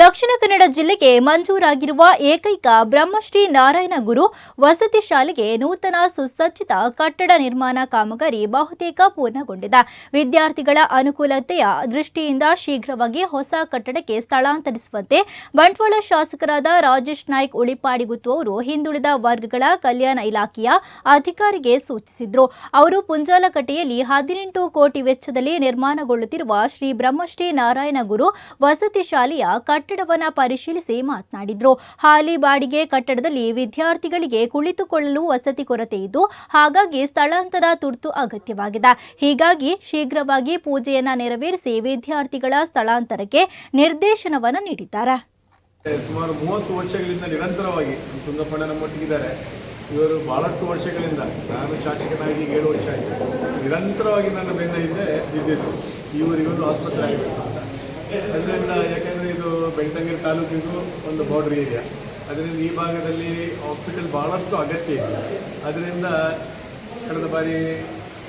ದಕ್ಷಿಣ ಕನ್ನಡ ಜಿಲ್ಲೆಗೆ ಮಂಜೂರಾಗಿರುವ ಏಕೈಕ ಬ್ರಹ್ಮಶ್ರೀ ನಾರಾಯಣ ಗುರು ವಸತಿ ಶಾಲೆಗೆ ನೂತನ ಸುಸಜ್ಜಿತ ಕಟ್ಟಡ ನಿರ್ಮಾಣ ಕಾಮಗಾರಿ ಬಹುತೇಕ ಪೂರ್ಣಗೊಂಡಿದೆ. ವಿದ್ಯಾರ್ಥಿಗಳ ಅನುಕೂಲತೆಯ ದೃಷ್ಟಿಯಿಂದ ಶೀಘ್ರವಾಗಿ ಹೊಸ ಕಟ್ಟಡಕ್ಕೆ ಸ್ಥಳಾಂತರಿಸುವಂತೆ ಬಂಟ್ವಾಳ ಶಾಸಕರಾದ ರಾಜೇಶ್ ನಾಯ್ಕ್ ಉಳಿಪಾಡಿಗುತ್ತು ಅವರು ಹಿಂದುಳಿದ ವರ್ಗಗಳ ಕಲ್ಯಾಣ ಇಲಾಖೆಯ ಅಧಿಕಾರಿಗೆ ಸೂಚಿಸಿದ್ರು. ಅವರು ಪುಂಜಾಲಕಟ್ಟೆಯಲ್ಲಿ ಹದಿನೆಂಟು ಕೋಟಿ ವೆಚ್ಚದಲ್ಲಿ ನಿರ್ಮಾಣಗೊಳ್ಳುತ್ತಿರುವ ಶ್ರೀ ಬ್ರಹ್ಮಶ್ರೀ ನಾರಾಯಣ ಗುರು ವಸತಿ ಶಾಲೆಯ ಕಟ್ಟಡವನ್ನ ಪರಿಶೀಲಿಸಿ ಮಾತನಾಡಿದ್ರು. ಹಾಲಿ ಬಾಡಿಗೆ ಕಟ್ಟಡದಲ್ಲಿ ವಿದ್ಯಾರ್ಥಿಗಳಿಗೆ ಕುಳಿತುಕೊಳ್ಳಲು ವಸತಿ ಕೊರತೆ ಇದ್ದು, ಹಾಗಾಗಿ ಸ್ಥಳಾಂತರ ತುರ್ತು ಅಗತ್ಯವಾಗಿದೆ. ಹೀಗಾಗಿ ಶೀಘ್ರವಾಗಿ ಪೂಜೆಯನ್ನ ನೆರವೇರಿಸಿ ವಿದ್ಯಾರ್ಥಿಗಳ ಸ್ಥಳಾಂತರಕ್ಕೆ ನಿರ್ದೇಶನವನ್ನು ನೀಡಿದ್ದಾರೆ. ಸುಮಾರು ಮೂವತ್ತು ವರ್ಷಗಳಿಂದ ನಿರಂತರವಾಗಿ ತುಂಗಪ್ಪಣ್ಣ ನಮ್ಮೊಟ್ಟಿಗಿದ್ದಾರೆ ಇವರು ಬಹಳಷ್ಟು ವರ್ಷಗಳಿಂದ ನಾನು ಶಾಸಕನಾಗಿ ಏಳು ವರ್ಷ ಆಯಿತು. ನಿರಂತರವಾಗಿ ನನ್ನ ಬೆನ್ನ ಹಿಂದೆ ಬಿದ್ದಿತ್ತು ಇವರಿಗೊಂದು ಆಸ್ಪತ್ರೆ ಆಗಬೇಕು ಅಂತ. ಯಾಕೆಂದರೆ ಇದು ಬೆಳ್ತಂಗಡಿ ತಾಲೂಕಿಗೂ ಒಂದು ಬಾರ್ಡರ್ ಏರಿಯಾ ಅದರಿಂದ ಈ ಭಾಗದಲ್ಲಿ ಹಾಸ್ಪಿಟಲ್ ಭಾಳಷ್ಟು ಅಗತ್ಯ ಇದೆ. ಅದರಿಂದ ಕಳೆದ ಬಾರಿ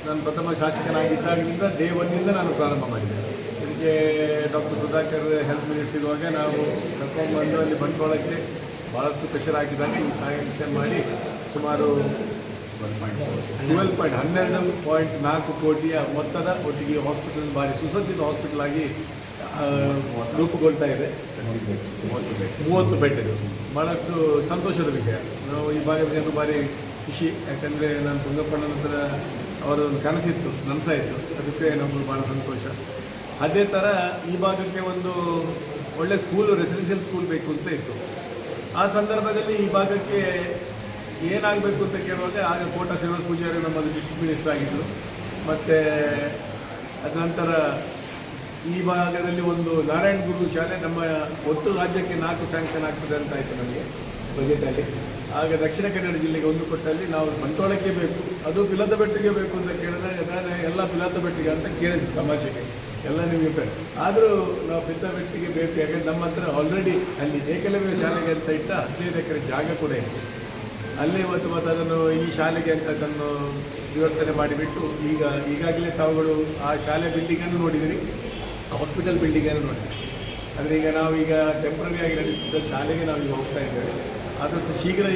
ನಾನು ಪ್ರಥಮ ಶಾಸಕನಾಗಿದ್ದಾಗಲಿಂದ ಡೇ ಒನ್ನಿಂದ ನಾನು ಪ್ರಾರಂಭ ಮಾಡಿದೆ ಇದಕ್ಕೆ ಡಾಕ್ಟರ್ ಸುಧಾಕರ್ ಹೆಲ್ತ್ ಮಿನಿಸ್ಟರ್ ಇರುವಾಗ ನಾವು ಕರ್ಕೊಂಡ್ಬಂದು ಅಲ್ಲಿ ಬಂಡವಾಳಕ್ಕೆ ಭಾಳಷ್ಟು ಪ್ರೆಷರ್ ಹಾಕಿದಾಗ ಈ ಸ್ಯಾಂಕ್ಷನ್ ಮಾಡಿ ಸುಮಾರು ಟ್ವೆಲ್ ಪಾಯಿಂಟ್ ಹನ್ನೆರಡು ಪಾಯಿಂಟ್ ನಾಲ್ಕು ಕೋಟಿಯ ಮೊತ್ತದ ಒಟ್ಟಿಗೆ ಹಾಸ್ಪಿಟಲ್ ಭಾರಿ ಸುಸಜ್ಜಿತ ಹಾಸ್ಪಿಟಲ್ ಆಗಿ ರೂಪುಗೊಳ್ತಾ ಇದೆ. ಮೂವತ್ತು ಬೆಡ್ ಇದು. ಭಾಳಷ್ಟು ಸಂತೋಷದ ವಿಷಯ. ನಾವು ಈ ಬಾರಿ ಜನರು ಭಾರಿ ಖುಷಿ. ಯಾಕಂದರೆ ನಾನು ತುಂಗಪ್ಪಣ್ಣ ನಂತರ ಅವರ ಒಂದು ಕನಸಿತ್ತು ನನಸಾಯಿತು ಅದಕ್ಕೆ ನಮಗೆ ಭಾಳ ಸಂತೋಷ. ಅದೇ ಥರ ಈ ಭಾಗಕ್ಕೆ ಒಂದು ಒಳ್ಳೆ ಸ್ಕೂಲು ರೆಸಿಡೆನ್ಷಿಯಲ್ ಸ್ಕೂಲ್ ಬೇಕು ಅಂತ ಇತ್ತು. ಆ ಸಂದರ್ಭದಲ್ಲಿ ಈ ಭಾಗಕ್ಕೆ ಏನಾಗಬೇಕು ಅಂತ ಕೇಳುವಾಗ ಆಗ ಕೋಟ ಶ್ರೀನಿವಾಸ ಪೂಜಾರಿ ನಮ್ಮದು ಡಿಸ್ಟ್ರಿಕ್ಟ್ ಮಿನಿಸ್ಟರ್ ಆಗಿದ್ದರು ಮತ್ತು ಅದ ನಂತರ ಈ ಭಾಗದಲ್ಲಿ ಒಂದು ನಾರಾಯಣ ಗುರು ಶಾಲೆ ನಮ್ಮ ಒಟ್ಟು ರಾಜ್ಯಕ್ಕೆ ನಾಲ್ಕು ಸ್ಯಾಂಕ್ಷನ್ ಆಗ್ತದೆ ಅಂತ ಆಯಿತು ನಮಗೆ ಬಜೆಟಲ್ಲಿ. ಆಗ ದಕ್ಷಿಣ ಕನ್ನಡ ಜಿಲ್ಲೆಗೆ ಒಂದು ಕೊಟ್ಟಲ್ಲಿ ನಾವು ಮಂಟೋಳಕ್ಕೆ ಬೇಕು, ಅದು ಪಿಲತ ಬೆಟ್ಟಿಗೆ ಬೇಕು ಅಂತ ಕೇಳಿದ್ರೆ ನಾನು ಎಲ್ಲ ಪಿಲತ ಬೆಟ್ಟಿಗೆ ಅಂತ ಕೇಳಿದ್ವಿ ಸಮಾಜಕ್ಕೆ. ಎಲ್ಲ ನಿಮಗೆ ಬೇಕು ಆದರೂ ನಾವು ಪಿತ್ತ ಬೆಟ್ಟಿಗೆ ಬೇಕು, ಯಾಕಂದ್ರೆ ನಮ್ಮ ಹತ್ರ ಆಲ್ರೆಡಿ ಅಲ್ಲಿ ಏಕಲವ್ಯ ಶಾಲೆಗೆ ಅಂತ ಇಟ್ಟ ಹದಿನೈದು ಎಕರೆ ಜಾಗ ಕೂಡ ಇದೆ. ಅಲ್ಲೇ ಇವತ್ತು ಮತ್ತು ಅದನ್ನು ಈ ಶಾಲೆಗೆ ಅಂತ ಅದನ್ನು ವಿವರ್ತನೆ ಮಾಡಿಬಿಟ್ಟು ಈಗ ಈಗಾಗಲೇ ತಾವುಗಳು ಆ ಶಾಲೆ ಬಿಲ್ಡಿಂಗನ್ನು ನೋಡಿದಿರಿ. ಹಾಸ್ಪಿಟಲ್ ಬಿಲ್ಡಿಂಗನ್ನು ನೋಡಿ. ಅಂದರೆ ಈಗ ನಾವು ಈಗ ಟೆಂಪ್ರರಿ ಆಗಿ ನಡೆಸಿದ ಶಾಲೆಗೆ ನಾವು ಈಗ ಹೋಗ್ತಾ ಇದ್ದೇವೆ. ಆದಷ್ಟು ಶೀಘ್ರ